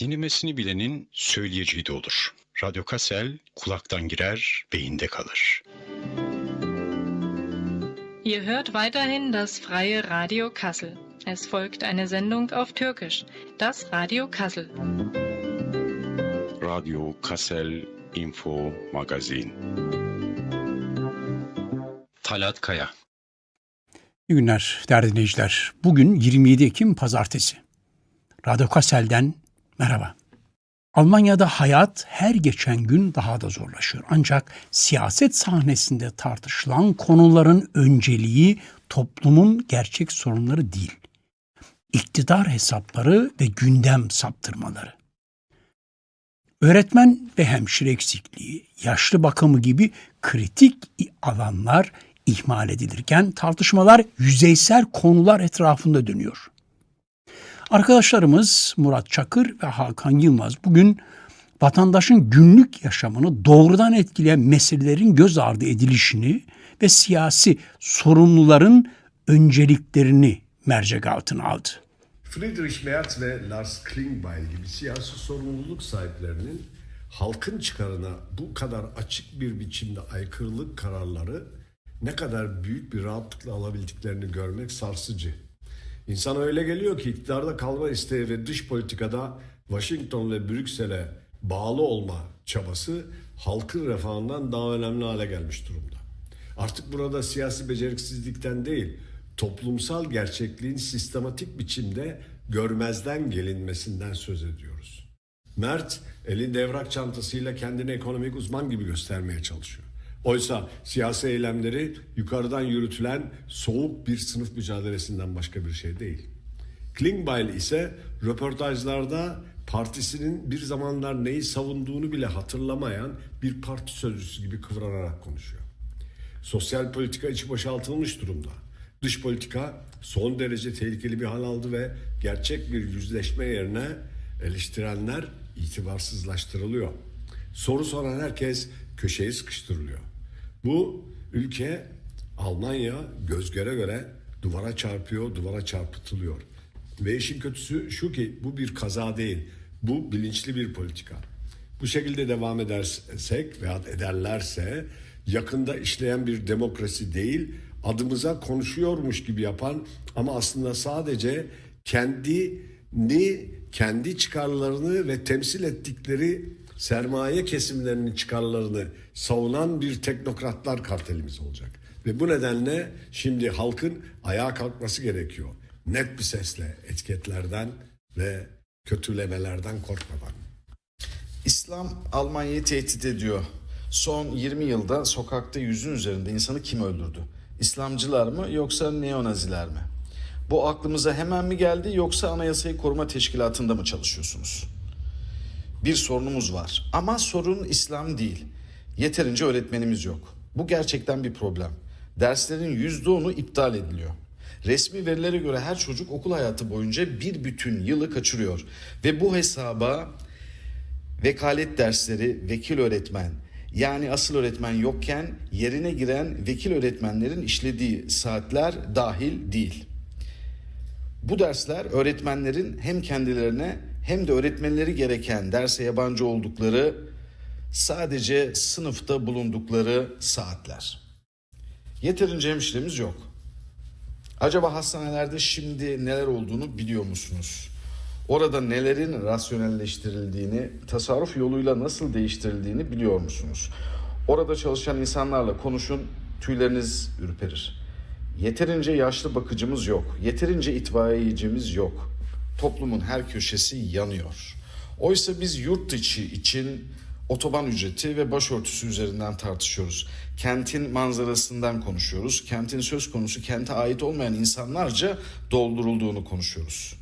Dinlemesini bilenin söyleyeceği de olur. Radyo Kassel kulaktan girer, beyinde kalır. Ihr hört weiterhin das freie Radio Kassel. Es folgt eine Sendung auf Türkisch, das Radio Kassel. Radyo Kassel Info Magazin. Talat Kaya İyi günler değerli dinleyiciler. Bugün 27 Ekim Pazartesi. Radyo Kassel'den merhaba. Almanya'da hayat her geçen gün daha da zorlaşıyor. Ancak siyaset sahnesinde tartışılan konuların önceliği toplumun gerçek sorunları değil. İktidar hesapları ve gündem saptırmaları. Öğretmen ve hemşire eksikliği, yaşlı bakımı gibi kritik alanlar ihmal edilirken tartışmalar yüzeysel konular etrafında dönüyor. Arkadaşlarımız Murat Çakır ve Hakan Yılmaz bugün vatandaşın günlük yaşamını doğrudan etkileyen meselelerin göz ardı edilişini ve siyasi sorumluların önceliklerini mercek altına aldı. Friedrich Merz ve Lars Klingbeil gibi siyasi sorumluluk sahiplerinin halkın çıkarına bu kadar açık bir biçimde aykırılık kararları ne kadar büyük bir rahatlıkla alabildiklerini görmek sarsıcı. İnsana öyle geliyor ki iktidarda kalma isteği ve dış politikada Washington ve Brüksel'e bağlı olma çabası halkın refahından daha önemli hale gelmiş durumda. Artık burada siyasi beceriksizlikten değil, toplumsal gerçekliğin sistematik biçimde görmezden gelinmesinden söz ediyoruz. Mert elinde evrak çantasıyla kendini ekonomik uzman gibi göstermeye çalışıyor. Oysa siyasi eylemleri yukarıdan yürütülen soğuk bir sınıf mücadelesinden başka bir şey değil. Klingbeil ise röportajlarda partisinin bir zamanlar neyi savunduğunu bile hatırlamayan bir parti sözcüsü gibi kıvranarak konuşuyor. Sosyal politika içi boşaltılmış durumda. Dış politika son derece tehlikeli bir hal aldı ve gerçek bir yüzleşme yerine eleştirenler itibarsızlaştırılıyor. Soru soran herkes köşeye sıkıştırılıyor. Bu ülke Almanya göz göre göre duvara çarpıyor, duvara çarpıtılıyor. Ve işin kötüsü şu ki bu bir kaza değil. Bu bilinçli bir politika. Bu şekilde devam edersek veya ederlerse yakında işleyen bir demokrasi değil, adımıza konuşuyormuş gibi yapan ama aslında sadece kendini, kendi çıkarlarını ve temsil ettikleri sermaye kesimlerinin çıkarlarını savunan bir teknokratlar kartelimiz olacak. Ve bu nedenle şimdi halkın ayağa kalkması gerekiyor. Net bir sesle etiketlerden ve kötülemelerden korkmadan. İslam Almanya'yı tehdit ediyor. Son 20 yılda sokakta yüzün üzerinde insanı kim öldürdü? İslamcılar mı yoksa neonaziler mi? Bu aklımıza hemen mi geldi yoksa Anayasayı Koruma Teşkilatı'nda mı çalışıyorsunuz? Bir sorunumuz var ama sorun İslam değil. Yeterince öğretmenimiz yok. Bu gerçekten bir problem. Derslerin %10'u iptal ediliyor. Resmi verilere göre her çocuk okul hayatı boyunca bir bütün yılı kaçırıyor. Ve bu hesaba vekalet dersleri, vekil öğretmen, yani asıl öğretmen yokken yerine giren vekil öğretmenlerin işlediği saatler dahil değil. Bu dersler öğretmenlerin hem kendilerine hem de öğretmenleri gereken derse yabancı oldukları sadece sınıfta bulundukları saatler. Yeterince hemşiremiz yok. Acaba hastanelerde şimdi neler olduğunu biliyor musunuz? Orada nelerin rasyonelleştirildiğini, tasarruf yoluyla nasıl değiştirildiğini biliyor musunuz? Orada çalışan insanlarla konuşun, tüyleriniz ürperir. Yeterince yaşlı bakıcımız yok, yeterince itfaiyecimiz yok. Toplumun her köşesi yanıyor. Oysa biz yurt içi için otoban ücreti ve başörtüsü üzerinden tartışıyoruz. Kentin manzarasından konuşuyoruz. Kentin söz konusu kente ait olmayan insanlarca doldurulduğunu konuşuyoruz.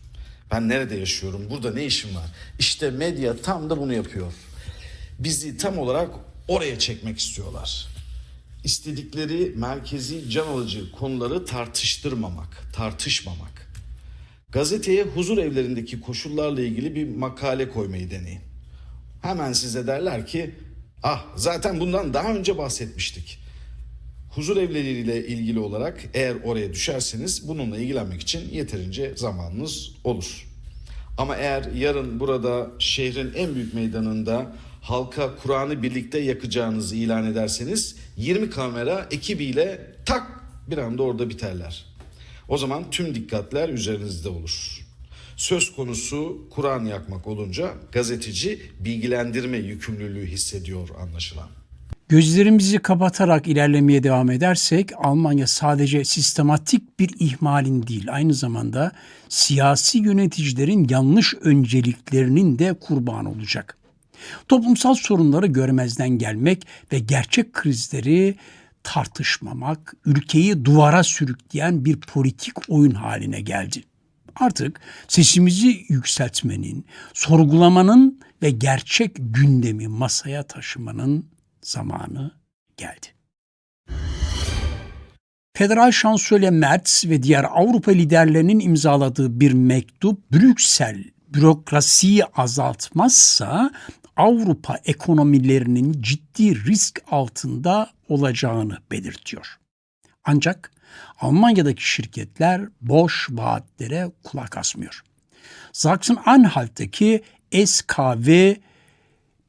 Ben nerede yaşıyorum? Burada ne işim var? İşte medya tam da bunu yapıyor. Bizi tam olarak oraya çekmek istiyorlar. İstedikleri merkezi can alıcı konuları tartıştırmamak, tartışmamak. Gazeteye huzur evlerindeki koşullarla ilgili bir makale koymayı deneyin. Hemen size derler ki ah zaten bundan daha önce bahsetmiştik. Huzur evleriyle ilgili olarak eğer oraya düşerseniz bununla ilgilenmek için yeterince zamanınız olur. Ama eğer yarın burada şehrin en büyük meydanında halka Kur'an'ı birlikte yakacağınızı ilan ederseniz 20 kamera ekibiyle tak bir anda orada biterler. O zaman tüm dikkatler üzerinizde olur. Söz konusu Kur'an yakmak olunca gazeteci bilgilendirme yükümlülüğü hissediyor anlaşılan. Gözlerimizi kapatarak ilerlemeye devam edersek Almanya sadece sistematik bir ihmalin değil aynı zamanda siyasi yöneticilerin yanlış önceliklerinin de kurbanı olacak. Toplumsal sorunları görmezden gelmek ve gerçek krizleri tartışmamak ülkeyi duvara sürükleyen bir politik oyun haline geldi. Artık sesimizi yükseltmenin, sorgulamanın ve gerçek gündemi masaya taşımanın zamanı geldi. Federal Şansölye Merz ve diğer Avrupa liderlerinin imzaladığı bir mektup Brüksel bürokrasiyi azaltmazsa Avrupa ekonomilerinin ciddi risk altında olacağını belirtiyor. Ancak Almanya'daki şirketler boş vaatlere kulak asmıyor. Sachsen-Anhalt'taki SKW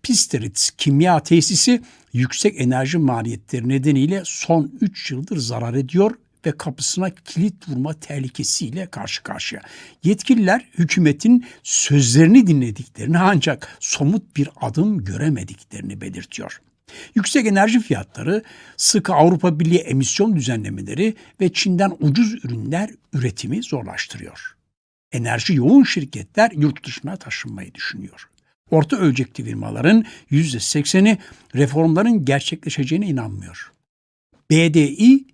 Pisteritz kimya tesisi yüksek enerji maliyetleri nedeniyle son 3 yıldır zarar ediyor ve kapısına kilit vurma tehlikesiyle karşı karşıya. Yetkililer hükümetin sözlerini dinlediklerini ancak somut bir adım göremediklerini belirtiyor. Yüksek enerji fiyatları, sıkı Avrupa Birliği emisyon düzenlemeleri ve Çin'den ucuz ürünler üretimi zorlaştırıyor. Enerji yoğun şirketler yurt dışına taşınmayı düşünüyor. Orta ölçekli firmaların %80'i reformların gerçekleşeceğine inanmıyor. BDI,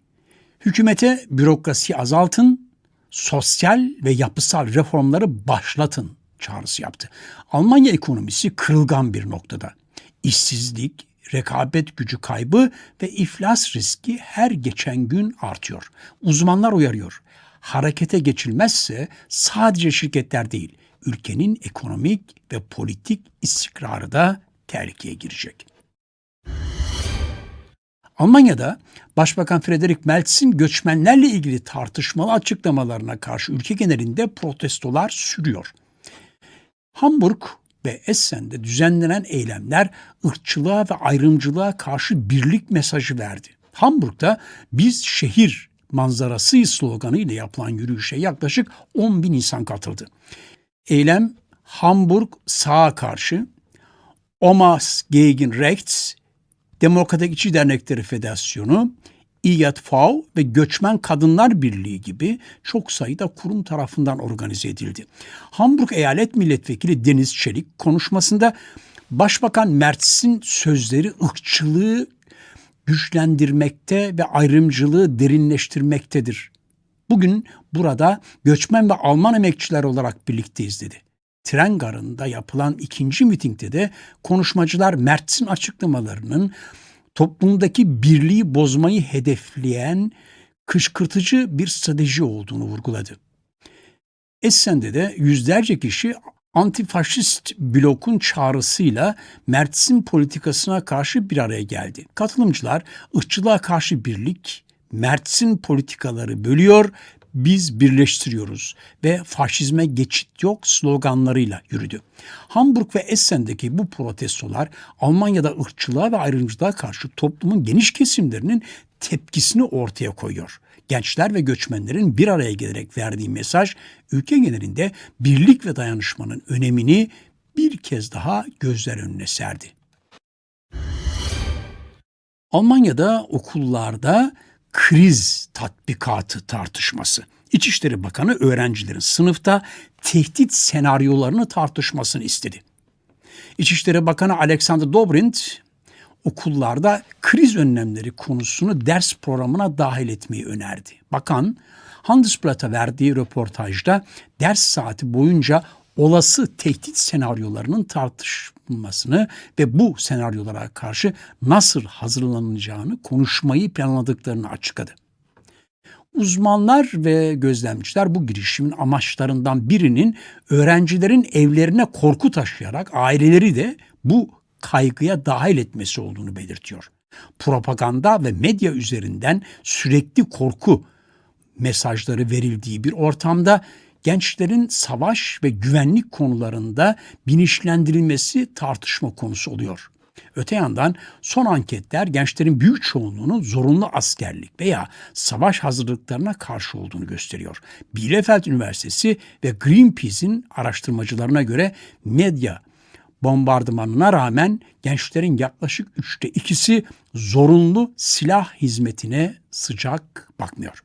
hükümete bürokrasi azaltın, sosyal ve yapısal reformları başlatın çağrısı yaptı. Almanya ekonomisi kırılgan bir noktada. İşsizlik, rekabet gücü kaybı ve iflas riski her geçen gün artıyor. Uzmanlar uyarıyor. Harekete geçilmezse sadece şirketler değil, ülkenin ekonomik ve politik istikrarı da tehlikeye girecek. Almanya'da Başbakan Friedrich Merz'in göçmenlerle ilgili tartışmalı açıklamalarına karşı ülke genelinde protestolar sürüyor. Hamburg ve Essen'de düzenlenen eylemler ırkçılığa ve ayrımcılığa karşı birlik mesajı verdi. Hamburg'da biz şehir manzarası sloganı ile yapılan yürüyüşe yaklaşık 10 bin insan katıldı. Eylem Hamburg sağa karşı, Omas gegen Rechts, Demokratik İşçi Dernekleri Federasyonu, İYATV ve Göçmen Kadınlar Birliği gibi çok sayıda kurum tarafından organize edildi. Hamburg Eyalet Milletvekili Deniz Çelik konuşmasında Başbakan Mertz'in sözleri ırkçılığı güçlendirmekte ve ayrımcılığı derinleştirmektedir. Bugün burada göçmen ve Alman emekçiler olarak birlikteyiz dedi. Tren garında yapılan ikinci mitingde de konuşmacılar Mertz'in açıklamalarının toplumdaki birliği bozmayı hedefleyen kışkırtıcı bir strateji olduğunu vurguladı. Essen'de de yüzlerce kişi antifaşist blokun çağrısıyla Mertz'in politikasına karşı bir araya geldi. Katılımcılar ırkçılığa karşı birlik, Mertz'in politikaları bölüyor, biz birleştiriyoruz ve faşizme geçit yok sloganlarıyla yürüdü. Hamburg ve Essen'deki bu protestolar Almanya'da ırkçılığa ve ayrımcılığa karşı toplumun geniş kesimlerinin tepkisini ortaya koyuyor. Gençler ve göçmenlerin bir araya gelerek verdiği mesaj ülke genelinde birlik ve dayanışmanın önemini bir kez daha gözler önüne serdi. Almanya'da okullarda kriz tatbikatı tartışması. İçişleri Bakanı öğrencilerin sınıfta tehdit senaryolarını tartışmasını istedi. İçişleri Bakanı Alexander Dobrindt okullarda kriz önlemleri konusunu ders programına dahil etmeyi önerdi. Bakan Handelsblatt'a verdiği röportajda ders saati boyunca olası tehdit senaryolarının tartışılmasını ve bu senaryolara karşı nasıl hazırlanacağını konuşmayı planladıklarını açıkladı. Uzmanlar ve gözlemciler bu girişimin amaçlarından birinin öğrencilerin evlerine korku taşıyarak aileleri de bu kaygıya dahil etmesi olduğunu belirtiyor. Propaganda ve medya üzerinden sürekli korku mesajları verildiği bir ortamda gençlerin savaş ve güvenlik konularında bilinçlendirilmesi tartışma konusu oluyor. Öte yandan son anketler gençlerin büyük çoğunluğunun zorunlu askerlik veya savaş hazırlıklarına karşı olduğunu gösteriyor. Bielefeld Üniversitesi ve Greenpeace'in araştırmacılarına göre medya bombardımanına rağmen gençlerin yaklaşık üçte ikisi zorunlu silah hizmetine sıcak bakmıyor.